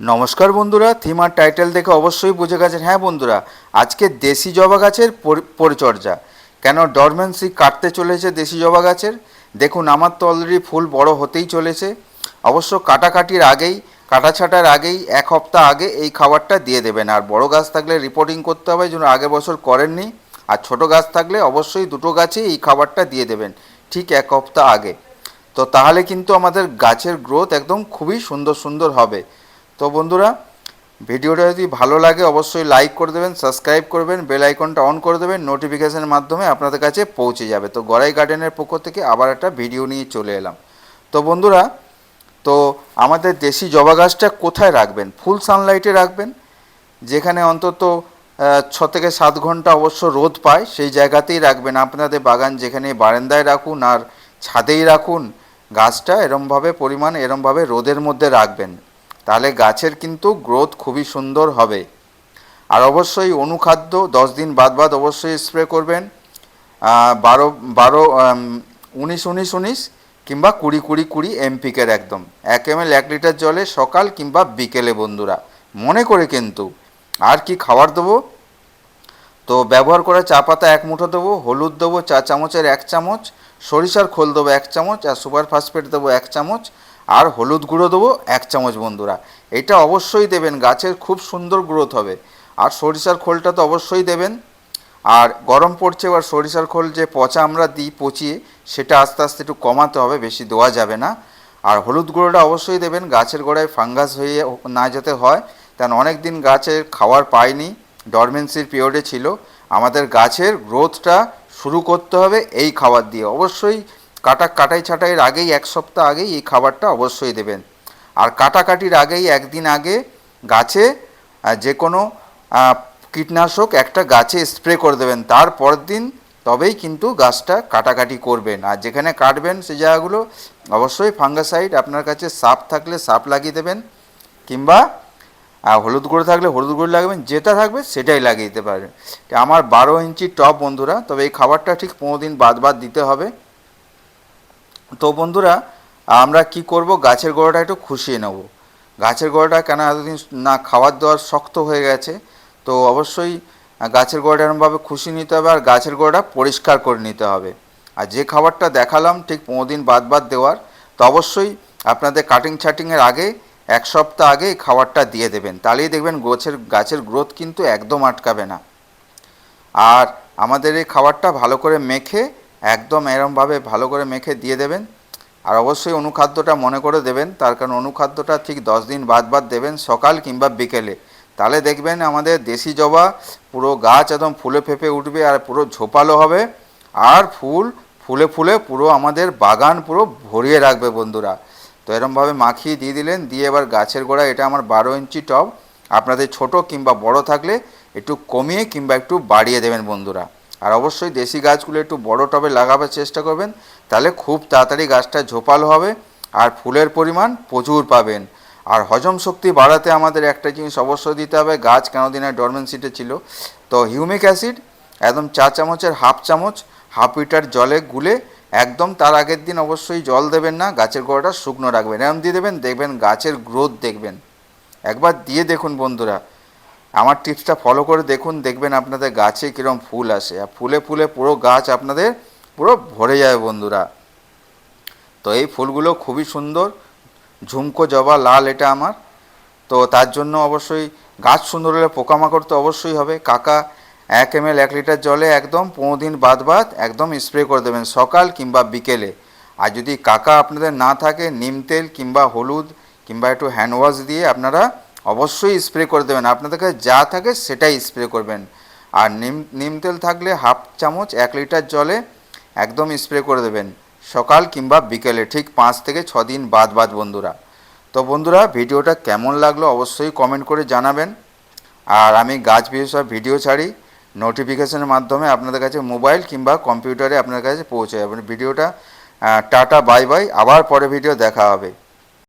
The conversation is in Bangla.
নমস্কার বন্ধুরা থিম আর টাইটেল দেখে অবশ্যই বুঝে গেছেন। হ্যাঁ বন্ধুরা, আজকে দেশি জবা গাছের পরি- পরিচর্যা। কেন ডরমেন্সি কাটতে চলেছে দেশি জবা গাছের? দেখুন, আমার তো অলরেডি ফুল বড় হতেই চলেছে। অবশ্য কাটাকাটির আগেই, কাটা ছাটার আগেই, এক সপ্তাহ আগে এই খাবারটা দিয়ে দেবেন। আর বড় গাছ থাকলে রিপোর্টিং করতে হবে, যেন আগের বছর করেননি। আর ছোট গাছ থাকলে অবশ্যই দুটো গাছেই এই খাবারটা দিয়ে দেবেন, ঠিক এক সপ্তাহ আগে। তো তাহলে কিন্তু আমাদের গাছের গ্রোথ একদম খুবই সুন্দর সুন্দর হবে। তো বন্ধুরা, ভিডিওটা যদি ভালো লাগে অবশ্যই লাইক করে দেবেন সাবস্ক্রাইব করবেন বেল আইকনটা অন করে দেবেন নোটিফিকেশনের মাধ্যমে আপনাদের কাছে পৌঁছে যাবে। তো গড়াই গার্ডেনের পক্ষ থেকে আবার একটা ভিডিও নিয়ে চলে এলাম। তো বন্ধুরা, তো আমাদের দেশি জবা গাছটা কোথায় রাখবেন? ফুল সানলাইটে রাখবেন, যেখানে অন্তত ছ থেকে সাত ঘণ্টা অবশ্য রোদ পায়, সেই জায়গাতেই রাখবেন। আপনাদের বাগান যেখানে বারান্দায় রাখুন আর ছাদেই রাখুন, গাছটা এরমভাবে পরিমাণ, এরমভাবে রোদের মধ্যে রাখবেন। তাহলে গাছের কিন্তু গ্রোথ খুবই সুন্দর হবে। আর অবশ্যই অনুখাদ্য, দশ দিন বাদ বাদ অবশ্যই স্প্রে করবেন। বারো বারো উনিশ উনিশ উনিশ কিংবা কুড়ি কুড়ি কুড়ি এমপিকের একদম। এক এম এল এক লিটার জলে সকাল কিংবা বিকেলে বন্ধুরা। মনে করে কিন্তু। আর কি খাবার দেবো? তো ব্যবহার করা চা পাতা এক মুঠো দেবো, হলুদ দেবো চা চামচের এক চামচ, সরিষার খোল দেবো এক চামচ, আর সুপার ফসফেট দেবো এক চামচ আর হলুদ গুঁড়ো দেবো এক চামচ বন্ধুরা। এটা অবশ্যই দেবেন, গাছের খুব সুন্দর গ্রোথ হবে। আর সরিষার খোলটা তো অবশ্যই দেবেন। আর গরম পড়ছে, এবার সরিষার খোল যে পচা আমরা দিই পচিয়ে, সেটা আস্তে আস্তে একটু কমাতে হবে, বেশি দেওয়া যাবে না। আর হলুদ গুঁড়োটা অবশ্যই দেবেন, গাছের গোড়ায় ফাঙ্গাস হয়ে না যেতে হয়। কারণ অনেক দিন গাছের খাবার পায়নি ডরমেন্সির পিরিয়ডে ছিল। আমাদের গাছের গ্রোথটা শুরু করতে হবে এই খাবার দিয়ে। অবশ্যই কাটা, কাটাই ছাটাইয়ের আগেই, এক সপ্তাহ আগেই এই খাবারটা অবশ্যই দেবেন। আর কাটাকাটির আগেই, একদিন আগে গাছে যে কোনো কীটনাশক একটা গাছে স্প্রে করে দেবেন। তারপর দিন তবেই কিন্তু গাছটা কাটাকাটি করবেন। আর যেখানে কাটবেন সেই জায়গাগুলো অবশ্যই ফাঙ্গাসাইড আপনার কাছে সাপ থাকলে সাপ লাগিয়ে দেবেন, কিংবা হলুদ গুঁড়ো থাকলে হলুদ গুঁড়ো লাগবেন, যেটা থাকবে সেটাই লাগিয়ে দিতে পারেন। আমার বারো ইঞ্চি টপ বন্ধুরা, তবে এই খাবারটা ঠিক পনেরো দিন বাদ বাদ দিতে হবে। তো বন্ধুরা, আমরা কি করব? গাছের গোড়াটা একটু খুশিয়ে নেব। গাছের গোড়াটা কেন এতদিন না খাবার দাওয়ার শক্ত হয়ে গেছে? তো অবশ্যই গাছের গোড়াটা এরমভাবে খুশি নিতে হবে আর গাছের গোড়াটা পরিষ্কার করে নিতে হবে। আর যে খাবারটা দেখালাম ঠিক পনেরো দিন বাদ বাদ দেওয়ার, তো অবশ্যই আপনাদের কাটিং ছাটিংয়ের আগে, এক সপ্তাহ আগে এই খাবারটা দিয়ে দেবেন। তাহলেই দেখবেন গাছের গাছের গ্রোথ কিন্তু একদম আটকাবে না। আর আমাদের এই খাবারটা ভালো করে মেখে একদম এরমভাবে ভালো করে মেখে দিয়ে দেবেন। আর অবশ্যই অনুখাদ্যটা মনে করে দেবেন, তার কারণ অনুখাদ্যটা ঠিক দশ দিন বাদ বাদ দেবেন সকাল কিংবা বিকেলে। তাহলে দেখবেন আমাদের দেশি জবা পুরো গাছ একদম ফুলে ফেঁপে উঠবে আর পুরো ঝোপালো হবে। আর ফুল ফুলে ফুলে পুরো আমাদের বাগান পুরো ভরিয়ে রাখবে বন্ধুরা। তো এরমভাবে মাখিয়ে দিয়ে দিলেন, দিয়ে এবার গাছের গোড়া এটা আমার বারো ইঞ্চি টব, আপনাদের ছোট কিংবা বড় থাকলে একটু কমিয়ে কিংবা একটু বাড়িয়ে দেবেন বন্ধুরা। আর অবশ্যই দেশি গাছগুলো একটু বড় টবে লাগাবার চেষ্টা করবেন, তাহলে খুব তাড়াতাড়ি গাছটা ঝোপালো হবে আর ফুলের পরিমাণ প্রচুর পাবেন। আর হজম শক্তি বাড়াতে আমাদের একটা জিনিস অবশ্যই দিতে হবে, গাছ কেন দিনে ডরমেন্সিতে ছিল। তো হিউমিক অ্যাসিড একদম চা চামচের হাফ চামচ, হাফ লিটার জলে গুলে একদম তার আগের দিন অবশ্যই জল দেবেন না, গাছের গোড়াটা শুকনো রাখবেন। এরম দিয়ে দেবেন, দেখবেন গাছের গ্রোথ দেখবেন। একবার দিয়ে দেখুন বন্ধুরা। আমার টিপসটা ফলো করে দেখুন, দেখবেন আপনাদের গাছে কীরকম ফুল আসে। আর ফুলে ফুলে পুরো গাছ আপনাদের পুরো ভরে যাবে বন্ধুরা। তো এই ফুলগুলো খুবই সুন্দর। ঝুমকো জবা, লাল এটা আমার। তো তার জন্য অবশ্যই গাছ সুন্দর হলে পোকামাকড় তো অবশ্যই হবে। কাকা এক এম এল এক লিটার জলে একদম পনেরো দিন বাদ বাদ একদম স্প্রে করে দেবেন সকাল কিংবা বিকেলে। আর যদি কাকা আপনাদের না থাকে, নিম তেল কিংবা হলুদ কিংবা একটু হ্যান্ড ওয়াশ দিয়ে আপনারা অবশ্যই স্প্রে করে দেবেন। আপনাদের কাছে যা থাকে সেটাই স্প্রে করবেন। আর নিম নিম তেল থাকলে হাফ চামচ, এক লিটার জলে একদম স্প্রে করে দেবেন। সকাল কিংবা বিকেলে, ঠিক পাঁচ থেকে ছ দিন বাদ বাদ বন্ধুরা। তো বন্ধুরা, ভিডিওটা কেমন লাগল অবশ্যই কমেন্ট করে জানাবেন। আর আমি গাছ বিষয়ে ভিডিও ছাড়ি নোটিফিকেশনের মাধ্যমে আপনাদের কাছে মোবাইল কিংবা কম্পিউটারে আপনার কাছে পৌঁছে যাবে। ভিডিওটা টাটা বাই বাই আবার পরে ভিডিও দেখা হবে।